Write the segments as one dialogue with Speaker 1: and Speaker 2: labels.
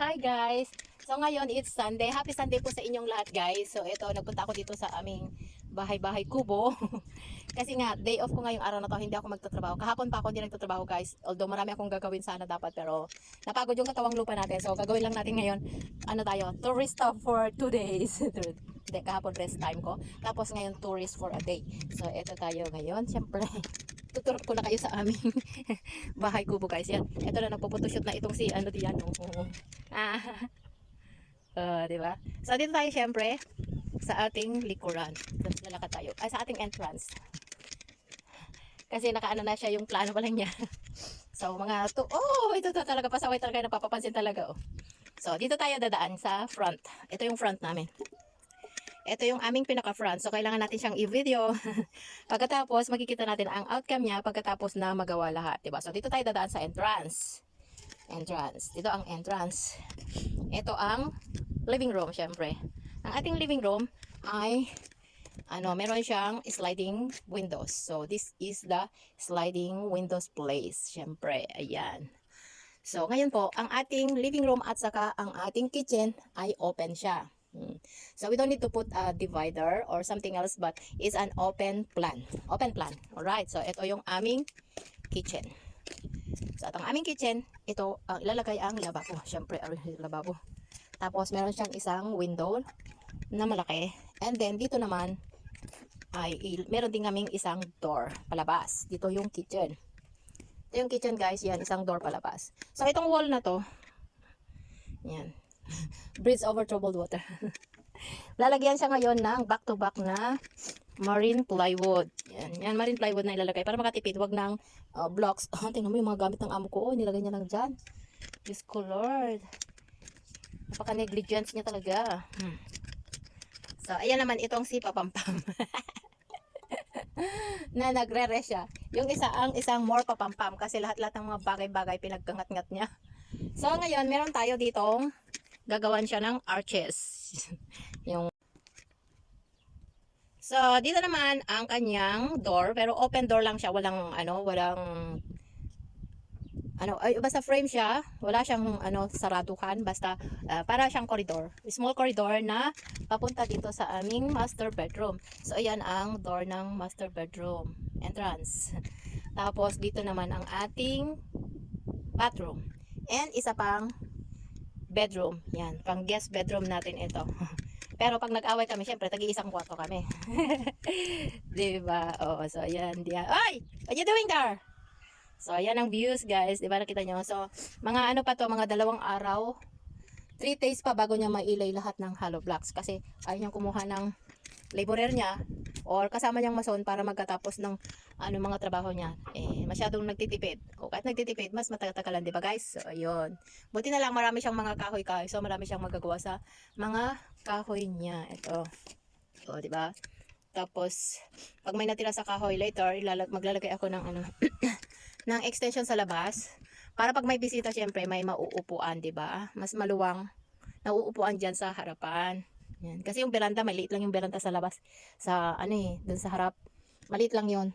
Speaker 1: Hi guys! So ngayon, it's Sunday. Happy Sunday po sa inyong lahat guys. So ito, nagpunta ako dito sa aming bahay-bahay kubo. Kasi nga, day off ko ngayong araw na to, hindi ako magtatrabaho. Kahapon pa ako hindi nagtatrabaho guys. Although marami akong gagawin sana dapat, pero napagod yung katawang lupa natin. So gagawin lang natin ngayon, ano tayo, tourist stop for two days. Kahapon rest time ko. Tapos ngayon, tourist for a day. So ito tayo ngayon. Siyempre, tuturo ko na kayo sa aming bahay kubo guys. Yan. Ito na nagpo-photoshoot na itong si ano diyan. Oh. Ah. Uh, di ba? So dito tayo syempre sa ating likuran. Tapos lalakad tayo. Ay, sa ating entrance. Kasi nakaano na siya yung plano pa lang niya. so mga to, oh, ito to talaga pasaway talaga napapapansin talaga oh. So dito tayo dadaan sa front. Ito yung front namin. Ito yung aming pinaka-front. So, kailangan natin siyang i-video. pagkatapos, makikita natin ang outcome niya pagkatapos na magawa lahat. Diba? So, dito tayo dadaan sa entrance. Entrance. Dito ang entrance. Ito ang living room, syempre. Ang ating living room ay ano, meron siyang sliding windows. So, this is the sliding windows place. Syempre, ayan. So, ngayon po, ang ating living room at saka ang ating kitchen ay open siya. Hmm. So we don't need to put a divider or something else but it's an open plan. Open plan. Alright. So ito yung aming kitchen. So at ang aming kitchen, ito ang ilalagay ang lababo. Syempre, ang lababo. Tapos meron siyang isang window na malaki. And then dito naman ay meron din kaming isang door palabas. Dito yung kitchen. Ito yung kitchen guys, yan, isang door palabas. So itong wall na to, yan, bridge over troubled water. Lalagyan siya ngayon ng back-to-back na marine plywood. Yan, yan marine plywood na ilalagay para makatipid. Wag ng uh, blocks. Oh, tingnan mo yung mga gamit ng amo ko. Oh, nilagay niya lang dyan. Diyos ko Lord. Napaka-negligence niya talaga. Hmm. So, ayan naman itong si Papampam. na nagre siya. Yung isa ang isang more papampam kasi lahat-lahat ng mga bagay-bagay pinagkangat-ngat niya. So, ngayon, meron tayo ditong gagawan siya ng arches. yung So, dito naman ang kanyang door, pero open door lang siya, walang ano, walang ano, ay, basta frame siya, wala siyang ano, saraduhan, basta ah, para siyang corridor. Small corridor na papunta dito sa aming master bedroom. So, ayan ang door ng master bedroom entrance. Tapos, dito naman ang ating bathroom. And isa pang bedroom. Yan, pang guest bedroom natin ito. Pero pag nag-away kami, syempre, tagi-isang kwarto kami. di ba? Oo, so ayan. Di Ay! What you doing there? So, ayan ang views, guys. Di ba nakita nyo? So, mga ano pa to, mga dalawang araw. 3 days pa bago niya mailay lahat ng hollow blocks. Kasi ayaw niyang kumuha ng laborer niya or kasama niyang mason para magkatapos ng ano mga trabaho niya. Eh, masyadong nagtitipid. O kahit nagtitipid, mas matatagalan, di ba guys? So, ayun. Buti na lang marami siyang mga kahoy-kahoy. So, marami siyang magagawa sa mga kahoy niya. Ito. O, di ba? Tapos, pag may natira sa kahoy later, ilalag, maglalagay ako ng ano, ng extension sa labas. Para pag may bisita, syempre, may mauupuan, di ba? Mas maluwang nauupuan dyan sa harapan. Yan. Kasi yung veranda, maliit lang yung veranda sa labas. Sa, ano eh, dun sa harap. Maliit lang yun.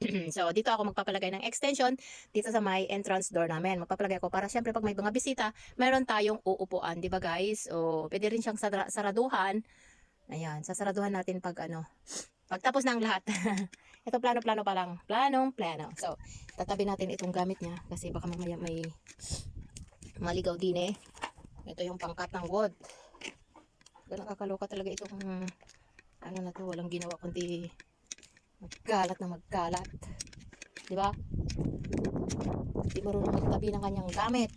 Speaker 1: so, dito ako magpapalagay ng extension dito sa may entrance door namin. Magpapalagay ako para syempre pag may mga bisita, meron tayong uupuan, di ba guys? O, pwede rin siyang sara- saraduhan. Ayan, sasaraduhan natin pag ano, pagtapos ng lahat. Ito plano-plano pa lang. Planong plano. So, tatabi natin itong gamit niya kasi baka mamaya may maligaw din eh. Ito yung pangkat ng wood. Ganun kakaloka talaga itong ano na to, walang ginawa kundi magkalat na magkalat. Di ba? Hindi marunong magtabi ng kanyang gamit.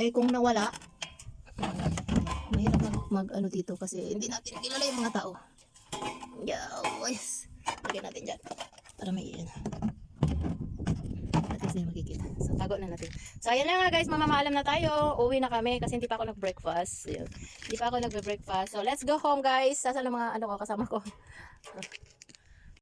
Speaker 1: Eh kung nawala, mahirap mag, mag ano dito kasi hindi natin kilala yung mga tao. Yes. Lagyan natin dyan. Para may ano. At least na makikita. So, tago na natin. So, ayan na nga guys. Mamamaalam na tayo. Uwi na kami kasi hindi pa ako nag-breakfast. Hindi pa ako nag-breakfast. So, let's go home guys. Ang mga ano ko kasama ko?